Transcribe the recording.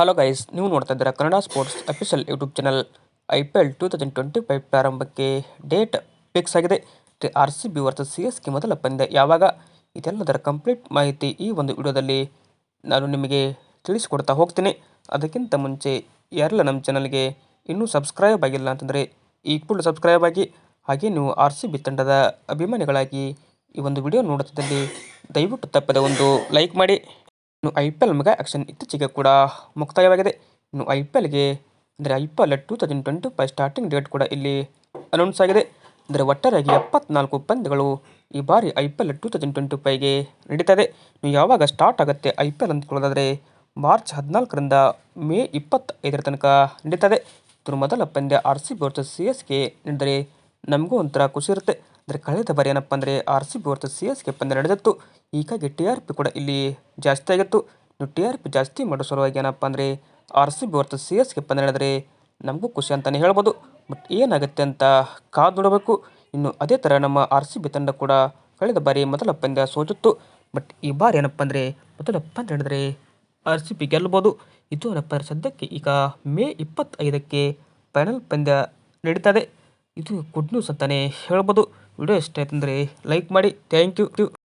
Hello guys ನೀವು ನೋಡ್ತಾ ಇದ್ದೀರಾ Kannada sports official YouTube channel I P L two thousand twenty five ಪ್ರಾರಂಭಕ್ಕೆ date fix ಆಗಿದೆ. R C B versus C S K ಮೊದಲ ಪಂದ್ಯ. ಯಾವಾಗ? ಇದೆಲ್ಲದರ ಕಂಪ್ಲೀಟ್ ಮಾಹಿತಿ ಈ ಒಂದು ವಿಡಿಯೋದಲ್ಲಿ ನಾನು ನಿಮಗೆ ತಿಳಿಸಿಕೊಡ್ತಾ ಹೋಗ್ತೀನಿ. ಅದಕ್ಕಿಂತ ಮುಂಚೆ ಯಾರೆಲ್ಲ ನಮ್ಮ ಚಾನಲ್ಗೆ ಇನ್ನೂ ಸಬ್ಸ್ಕ್ರೈಬ್ ಆಗಿಲ್ಲ ಅಂತಂದರೆ ಈ ಕೂಡ ಸಬ್ಸ್ಕ್ರೈಬ್ ಆಗಿ, ಹಾಗೆ ನೀವು ಆರ್ ಸಿ ಬಿ ತಂಡದ ಅಭಿಮಾನಿಗಳಾಗಿ ಈ ಒಂದು ವಿಡಿಯೋ ನೋಡುತ್ತಿದ್ದಲ್ಲಿ ದಯವಿಟ್ಟು ತಪ್ಪದೆ ಒಂದು ಲೈಕ್ ಮಾಡಿ. ಇನ್ನು I P L mega auction ಇತ್ತೀಚೆಗೆ ಕೂಡ ಮುಕ್ತಾಯವಾಗಿದೆ ಇನ್ನು ಐ ಪಿ ಎಲ್ಗೆ ಅಂದರೆ I P L two thousand twenty five starting date ಕೂಡ ಇಲ್ಲಿ ಅನೌನ್ಸ್ ಆಗಿದೆ ಅಂದರೆ ಒಟ್ಟಾರೆಯಾಗಿ ಎಪ್ಪತ್ನಾಲ್ಕು ಪಂದ್ಯಗಳು ಈ ಬಾರಿ I P L two thousand twenty ಫೈವ್ಗೆ ನಡೀತದೆ ಇನ್ನು ಯಾವಾಗ ಸ್ಟಾರ್ಟ್ ಆಗುತ್ತೆ ಐ ಪಿ ಎಲ್ ಅಂದ್ಕೊಳ್ಳೋದಾದರೆ ಮಾರ್ಚ್ ಹದಿನಾಲ್ಕರಿಂದ ಮೇ ಇಪ್ಪತ್ತೈದರ ತನಕ ನಡೀತದೆ ಇದ್ರ ಮೊದಲ ಪಂದ್ಯ R C B versus C S K ನಡೆದರೆ ನಮಗೂ ಒಂಥರ ಖುಷಿ ಇರುತ್ತೆ ಅಂದರೆ ಕಳೆದ ಬಾರಿ ಏನಪ್ಪ ಅಂದರೆ R C B versus C S K ಪಂದ್ಯ ನಡೆದಿತ್ತು. ಹೀಗಾಗಿ ಟಿ ಆರ್ ಪಿ ಕೂಡ ಇಲ್ಲಿ ಜಾಸ್ತಿ ಆಗಿತ್ತು. ಇನ್ನು ಟಿ ಆರ್ ಪಿ ಜಾಸ್ತಿ ಮಾಡೋ ಸಲುವಾಗಿ ಏನಪ್ಪ ಅಂದರೆ R C B versus C S K ಪಂದ್ಯ ನಡೆದರೆ ನಮಗೂ ಖುಷಿ ಅಂತಲೇ ಹೇಳ್ಬೋದು. ಬಟ್ ಏನಾಗುತ್ತೆ ಅಂತ ಕಾದು ನೋಡಬೇಕು. ಇನ್ನು ಅದೇ ಥರ ನಮ್ಮ ಆರ್ ಸಿ ಬಿ ತಂಡ ಕೂಡ ಕಳೆದ ಬಾರಿ ಮೊದಲ ಪಂದ್ಯ ಸೋತಿತ್ತು. ಬಟ್ ಈ ಬಾರಿ ಏನಪ್ಪ ಅಂದರೆ ಮೊದಲ ಪಂದ್ಯ ನಡೆದರೆ ಆರ್ ಸಿ ಬಿ ಗೆಲ್ಬೋದು ಇದು ಏನಪ್ಪ ಸದ್ಯಕ್ಕೆ ಈಗ ಮೇ ಇಪ್ಪತ್ತೈದಕ್ಕೆ ಫೈನಲ್ ಪಂದ್ಯ ನಡೀತದೆ ಇದು. ಗುಡ್ ನ್ಯೂಸ್ ಅಂತಲೇ ಹೇಳ್ಬೋದು. ವಿಡಿಯೋ ಇಷ್ಟ ಆಯ್ತಂದ್ರೆ ಲೈಕ್ ಮಾಡಿ ಥ್ಯಾಂಕ್ ಯು